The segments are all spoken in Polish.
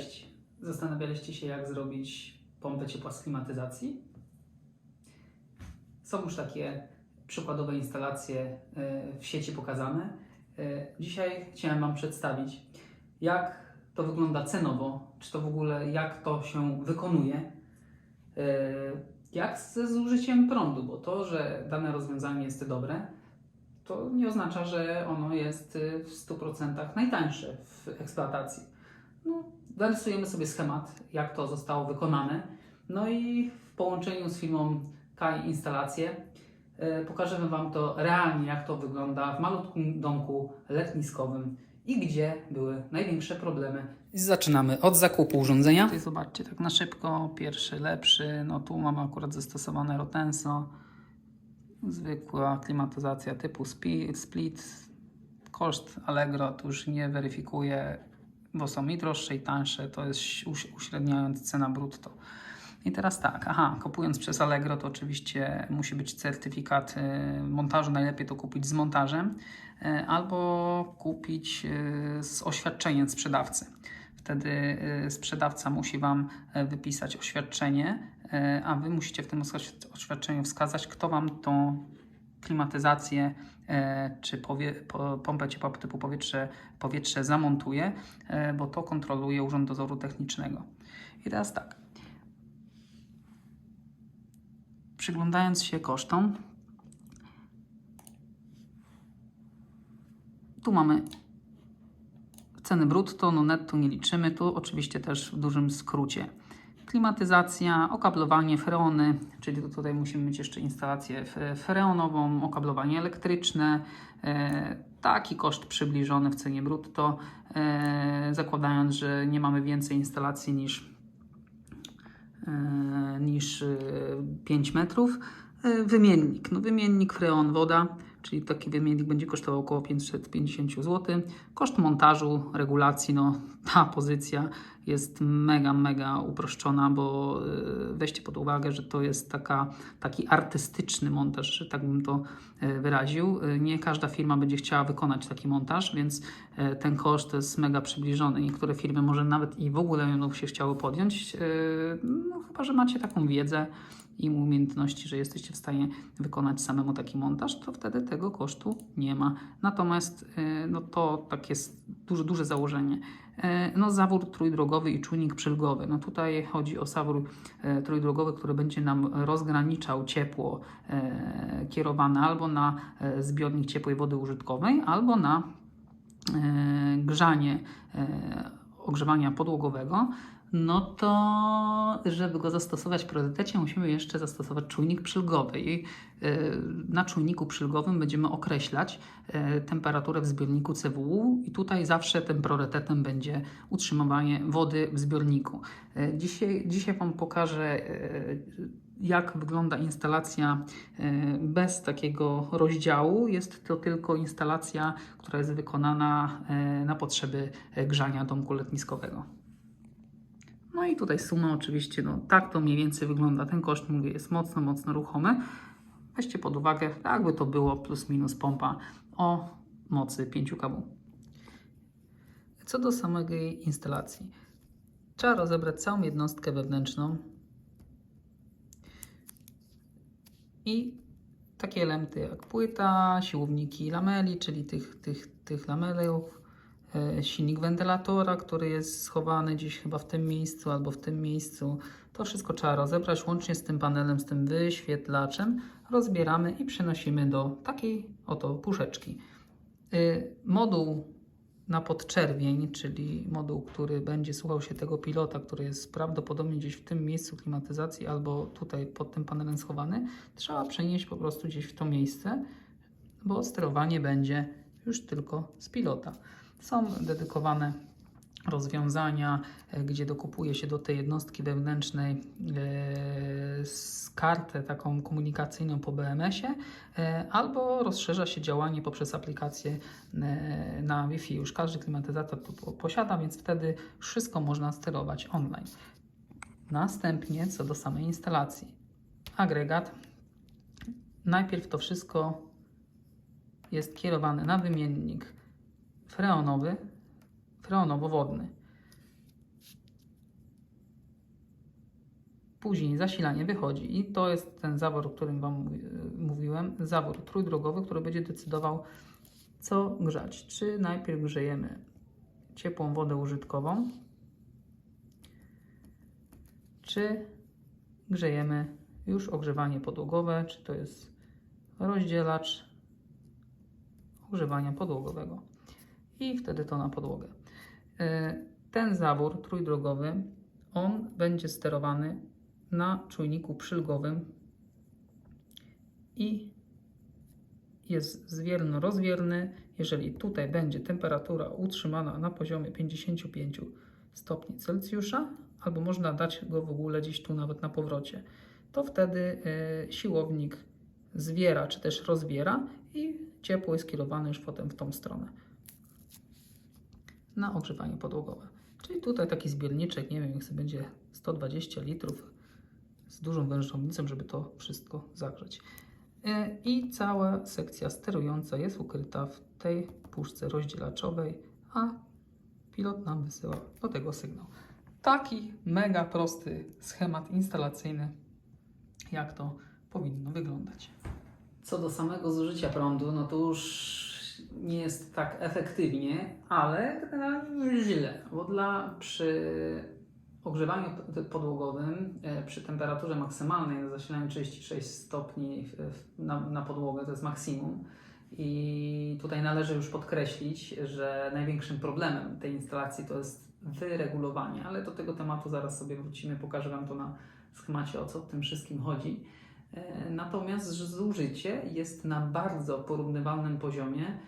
Cześć. Zastanawialiście się, jak zrobić pompę ciepła z klimatyzacji? Są już takie przykładowe instalacje e, w sieci pokazane. E, Dzisiaj chciałem Wam przedstawić, jak to wygląda cenowo, czy to w ogóle jak to się wykonuje, e, jak ze zużyciem prądu, bo to, że dane rozwiązanie jest dobre, to nie oznacza, że ono jest w 100% najtańsze w eksploatacji. No, sobie schemat, jak to zostało wykonane. No i w połączeniu z firmą Kai Instalacje e, pokażemy Wam to realnie, jak to wygląda w malutkim domku letniskowym i gdzie były największe problemy. Zaczynamy od zakupu urządzenia. Tutaj zobaczcie, tak na szybko, pierwszy, lepszy. No tu mamy akurat zastosowane Rotenso. Zwykła klimatyzacja typu split. Koszt Allegro tu już nie weryfikuje, bo są i droższe i tańsze. To jest uś- uśredniając cena brutto. I teraz tak, aha, kupując przez Allegro, to oczywiście musi być certyfikat y, montażu. Najlepiej to kupić z montażem y, albo kupić y, z oświadczeniem sprzedawcy. Wtedy sprzedawca musi Wam wypisać oświadczenie, a Wy musicie w tym oświad- oświadczeniu wskazać, kto Wam tą klimatyzację czy powie, po, pompę ciepła typu powietrze, powietrze zamontuje, e, bo to kontroluje Urząd Dozoru Technicznego. I teraz tak. Przyglądając się kosztom, tu mamy ceny brutto, no netto nie liczymy, tu oczywiście też w dużym skrócie. Klimatyzacja, okablowanie, freony, czyli tu- tutaj musimy mieć jeszcze instalację freonową, okablowanie elektryczne, e, taki koszt przybliżony w cenie brutto, e, zakładając, że nie mamy więcej instalacji niż e, niż e, 5 metrów. Wymiennik, no wymiennik freon woda, czyli taki wymiennik będzie kosztował około 550 zł. Koszt montażu, regulacji, no ta pozycja jest mega, mega uproszczona, bo e, weźcie pod uwagę, że to jest taka, taki artystyczny montaż, że tak bym to e, wyraził. E, Nie każda firma będzie chciała wykonać taki montaż, więc ten koszt jest mega przybliżony. Niektóre firmy może nawet i w ogóle będą się chciały podjąć, no chyba, że macie taką wiedzę i umiejętności, że jesteście w stanie wykonać samemu taki montaż, to wtedy tego kosztu nie ma. Natomiast no to tak jest duże, duże założenie. E, No, zawór trójdrogowy i czujnik przylgowy. No tutaj chodzi o zawór e, trójdrogowy, który będzie nam rozgraniczał ciepło e, kierowane albo na zbiornik ciepłej wody użytkowej, albo na grzanie ogrzewania podłogowego, no to żeby go zastosować w priorytecie, musimy jeszcze zastosować czujnik przylgowy. I e, na czujniku przylgowym będziemy określać e, temperaturę w zbiorniku CWU i tutaj zawsze tym priorytetem będzie utrzymywanie wody w zbiorniku. E, Dzisiaj, dzisiaj Wam pokażę, jak wygląda instalacja bez takiego rozdziału. Jest to tylko instalacja, która jest wykonana na potrzeby grzania domku letniskowego. No i tutaj suma oczywiście, no tak to mniej więcej wygląda. Ten koszt, mówię, jest mocno, mocno ruchomy. Weźcie pod uwagę, jakby to było plus minus pompa o mocy 5 kW. Co do samej instalacji. Trzeba rozebrać całą jednostkę wewnętrzną i takie elementy jak płyta, siłowniki lameli, czyli tych, tych, tych lamelów, silnik wentylatora, który jest schowany gdzieś chyba w tym miejscu albo w tym miejscu. To wszystko trzeba rozebrać łącznie z tym panelem, z tym wyświetlaczem. Rozbieramy i przenosimy do takiej oto puszeczki. Y, Moduł na podczerwień, czyli moduł, który będzie słuchał się tego pilota, który jest prawdopodobnie gdzieś w tym miejscu klimatyzacji albo tutaj pod tym panelem schowany, trzeba przenieść po prostu gdzieś w to miejsce, bo sterowanie będzie już tylko z pilota. Są dedykowane rozwiązania, e, gdzie dokupuje się do tej jednostki wewnętrznej e, kartę taką komunikacyjną po BMS-ie, e, albo rozszerza się działanie poprzez aplikację na Wi-Fi. Już każdy klimatyzator to po- posiada, więc wtedy wszystko można sterować online. Następnie co do samej instalacji. Agregat. Najpierw to wszystko jest kierowane na wymiennik freonowy, freonowo-wodny. Później zasilanie wychodzi i to jest ten zawór, o którym Wam mówi- mówiłem, zawór trójdrogowy, który będzie decydował, co grzać. Czy najpierw grzejemy ciepłą wodę użytkową, czy grzejemy już ogrzewanie podłogowe, czy to jest rozdzielacz ogrzewania podłogowego. I wtedy to na podłogę. E, Ten zawór trójdrogowy, on będzie sterowany na czujniku przylgowym i jest zwierno-rozwierny. Jeżeli tutaj będzie temperatura utrzymana na poziomie 55 stopni Celsjusza, albo można dać go w ogóle gdzieś tu nawet na powrocie, to wtedy e, siłownik zwiera czy też rozwiera i ciepło jest kierowane już potem w tą stronę na ogrzewanie podłogowe. Czyli tutaj taki zbiorniczek, nie wiem, jak sobie będzie 120 litrów z dużą wężownicą, żeby to wszystko zagrzeć. E, I cała sekcja sterująca jest ukryta w tej puszce rozdzielaczowej, a pilot nam wysyła do tego sygnał. Taki mega prosty schemat instalacyjny, jak to powinno wyglądać. Co do samego zużycia prądu, no to już nie jest tak efektywnie, ale generalnie nie źle, bo dla przy ogrzewaniu podłogowym e, przy temperaturze maksymalnej na zasilaniu 36 stopni na, na podłogę to jest maksimum. I tutaj należy już podkreślić, że największym problemem tej instalacji to jest wyregulowanie, ale do tego tematu zaraz sobie wrócimy, pokażę Wam to na schemacie, o co w tym wszystkim chodzi. E, Natomiast zużycie jest na bardzo porównywalnym poziomie,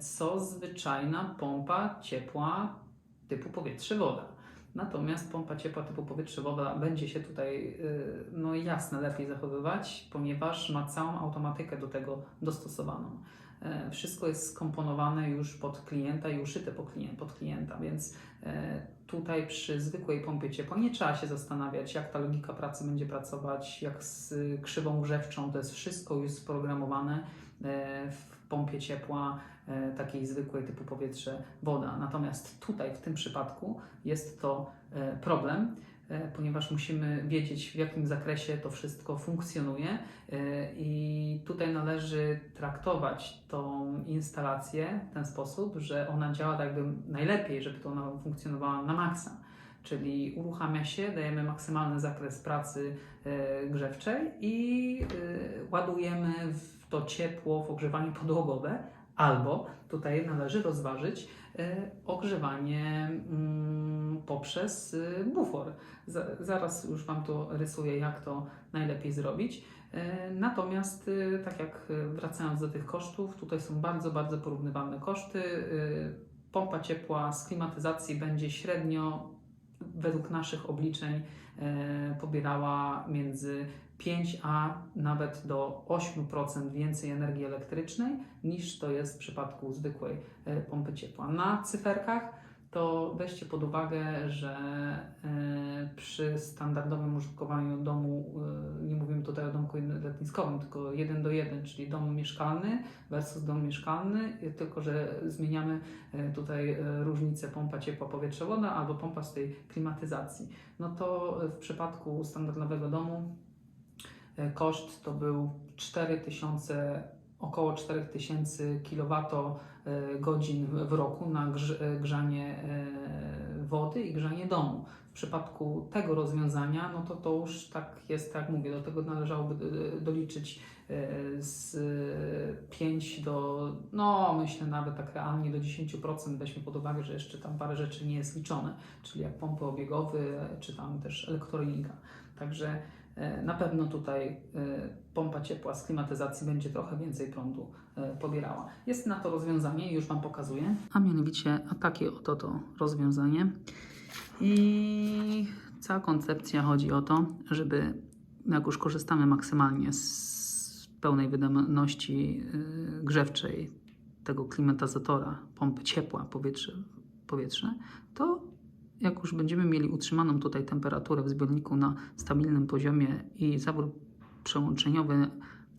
co zwyczajna pompa ciepła typu powietrze-woda. Natomiast pompa ciepła typu powietrze-woda będzie się tutaj, y, no jasne, lepiej zachowywać, ponieważ ma całą automatykę do tego dostosowaną. E, Wszystko jest skomponowane już pod klienta i uszyte pod klien- pod klienta, więc e, tutaj przy zwykłej pompie ciepła nie trzeba się zastanawiać, jak ta logika pracy będzie pracować, jak z y, krzywą grzewczą, to jest wszystko już sprogramowane e, w pompie ciepła e, takiej zwykłej typu powietrze, woda. Natomiast tutaj w tym przypadku jest to e, problem, e, ponieważ musimy wiedzieć w jakim zakresie to wszystko funkcjonuje i tutaj należy traktować tą instalację w ten sposób, że ona działa tak jakby najlepiej, żeby to ona funkcjonowała na maksa. Czyli uruchamia się, dajemy maksymalny zakres pracy grzewczej i ładujemy w to ciepło w ogrzewanie podłogowe, albo tutaj należy rozważyć e, ogrzewanie mm, poprzez e, bufor. Za, zaraz już Wam to rysuję, jak to najlepiej zrobić. E, Natomiast, e, tak jak e, wracając do tych kosztów, tutaj są bardzo, bardzo porównywalne koszty. Pompa ciepła z klimatyzacji będzie średnio, według naszych obliczeń, e, pobierała między 5 a nawet do 8% więcej energii elektrycznej niż to jest w przypadku zwykłej e, pompy ciepła. Na cyferkach to weźcie pod uwagę, że e, przy standardowym użytkowaniu domu, e, nie mówimy tutaj o domku letniskowym, tylko 1 do 1, czyli dom mieszkalny versus dom mieszkalny, e, tylko że zmieniamy tutaj różnicę pompa ciepła, powietrze, woda albo pompa z tej klimatyzacji. No to w przypadku standardowego domu Koszt to był 4000, około 4000 kWh w roku na grz- grzanie e, wody i grzanie domu. W przypadku tego rozwiązania, no to to już tak jest, tak jak mówię, do tego należałoby e, doliczyć e, z 5 do, no myślę nawet tak realnie do 10%, weźmy pod uwagę, że jeszcze tam parę rzeczy nie jest liczone, czyli jak pompy obiegowe, czy tam też elektronika. Także Na pewno tutaj e, pompa ciepła z klimatyzacji będzie trochę więcej prądu e, pobierała. Jest na to rozwiązanie, już Wam pokazuję. A mianowicie takie oto to rozwiązanie. I cała koncepcja chodzi o to, żeby jak już korzystamy maksymalnie z pełnej wydajności e, grzewczej tego klimatyzatora, pompy ciepła, powietrze, powietrze, to jak już będziemy mieli utrzymaną tutaj temperaturę w zbiorniku na stabilnym poziomie i zawór przełączeniowy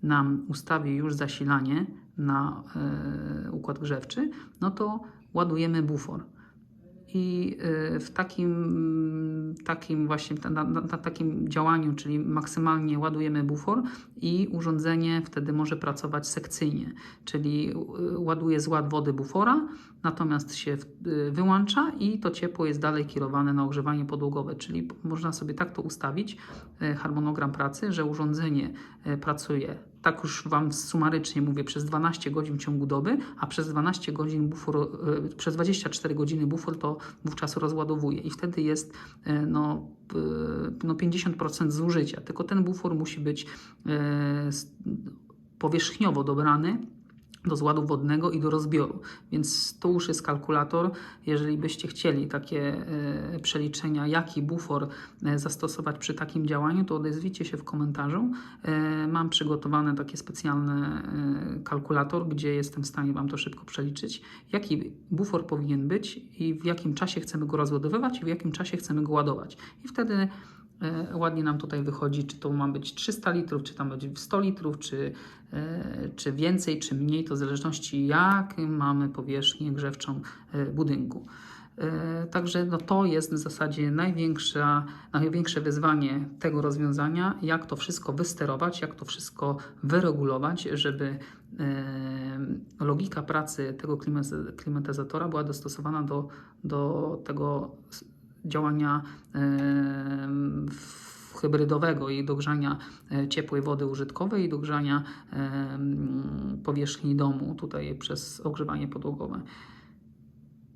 nam ustawi już zasilanie na e, układ grzewczy, no to ładujemy bufor. I y, w takim, takim właśnie na, na, na takim działaniu, czyli maksymalnie ładujemy bufor i urządzenie wtedy może pracować sekcyjnie, czyli y, ładuje zład wody bufora, natomiast się y, wyłącza i to ciepło jest dalej kierowane na ogrzewanie podłogowe, czyli można sobie tak to ustawić, harmonogram pracy, że urządzenie pracuje, tak już Wam sumarycznie mówię, przez 12 godzin w ciągu doby, a przez 12 godzin bufor, y, przez 24 godziny bufor to wówczas rozładowuje i wtedy jest y, no, y, no 50% zużycia, tylko ten bufor musi być powierzchniowo dobrany do zładu wodnego i do rozbioru. Więc to już jest kalkulator. Jeżeli byście chcieli takie e, przeliczenia, jaki bufor e, zastosować przy takim działaniu, to odezwijcie się w komentarzu. E, mam przygotowane takie specjalne kalkulator, gdzie jestem w stanie Wam to szybko przeliczyć, jaki bufor powinien być i w jakim czasie chcemy go rozładowywać i w jakim czasie chcemy go ładować. I wtedy ładnie nam tutaj wychodzi, czy to ma być 300 litrów, czy tam będzie 100 litrów, czy, e, czy więcej, czy mniej, to w zależności jak mamy powierzchnię grzewczą e, budynku. E, Także no to jest w zasadzie największa, największe wyzwanie tego rozwiązania, jak to wszystko wysterować, jak to wszystko wyregulować, żeby e, logika pracy tego klimaty- klimatyzatora była dostosowana do, do tego działania w- hybrydowego i do grzania e, ciepłej wody użytkowej i do grzania em, powierzchni domu tutaj przez ogrzewanie podłogowe.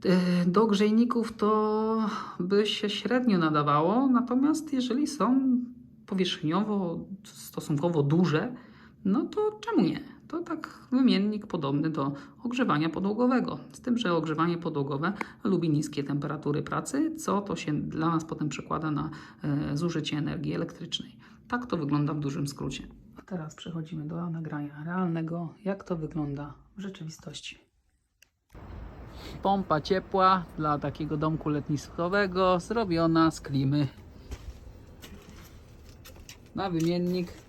E, Do grzejników to by się średnio nadawało, natomiast jeżeli są powierzchniowo stosunkowo duże, no to czemu nie? To tak wymiennik podobny do ogrzewania podłogowego. Z tym, że ogrzewanie podłogowe lubi niskie temperatury pracy, co to się dla nas potem przekłada na e, zużycie energii elektrycznej. Tak to wygląda w dużym skrócie. A teraz przechodzimy do nagrania realnego, jak to wygląda w rzeczywistości pompa ciepła dla takiego domku letniskowego zrobiona z klimy. Na wymiennik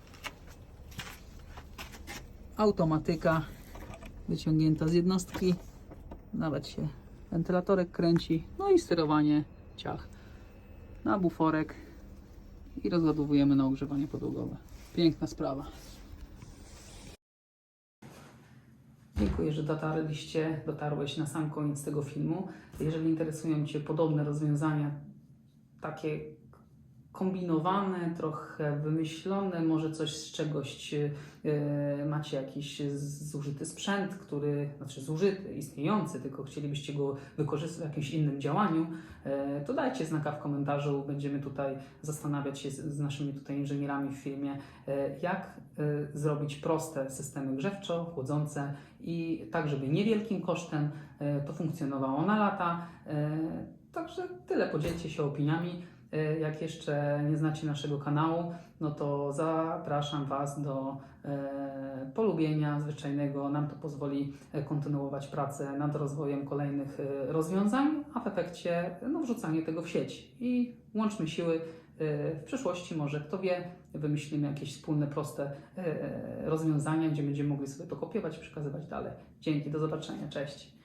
automatyka wyciągnięta z jednostki. Nawet się wentylatorek kręci. No i sterowanie ciach na buforek i rozładowujemy na ogrzewanie podłogowe. Piękna sprawa. Dziękuję, że dotarliście, dotarłeś na sam koniec tego filmu. Jeżeli interesują Cię podobne rozwiązania, takie kombinowane, trochę wymyślone, może coś z czegoś e, macie jakiś zużyty sprzęt, który, znaczy zużyty, istniejący, tylko chcielibyście go wykorzystać w jakimś innym działaniu, e, to dajcie znaka w komentarzu. Będziemy tutaj zastanawiać się z, z naszymi tutaj inżynierami w firmie, e, jak zrobić proste systemy grzewczo-chłodzące i tak, żeby niewielkim kosztem to funkcjonowało na lata. Także tyle, podzielcie się opiniami. E, Jak jeszcze nie znacie naszego kanału, no to zapraszam Was do e, polubienia zwyczajnego. Nam to pozwoli e, kontynuować pracę nad rozwojem kolejnych e, rozwiązań, a w efekcie no, wrzucanie tego w sieć. I łączmy siły. W przyszłości może, kto wie, wymyślimy jakieś wspólne, proste rozwiązania, gdzie będziemy mogli sobie to kopiować i przekazywać dalej. Dzięki, do zobaczenia, cześć.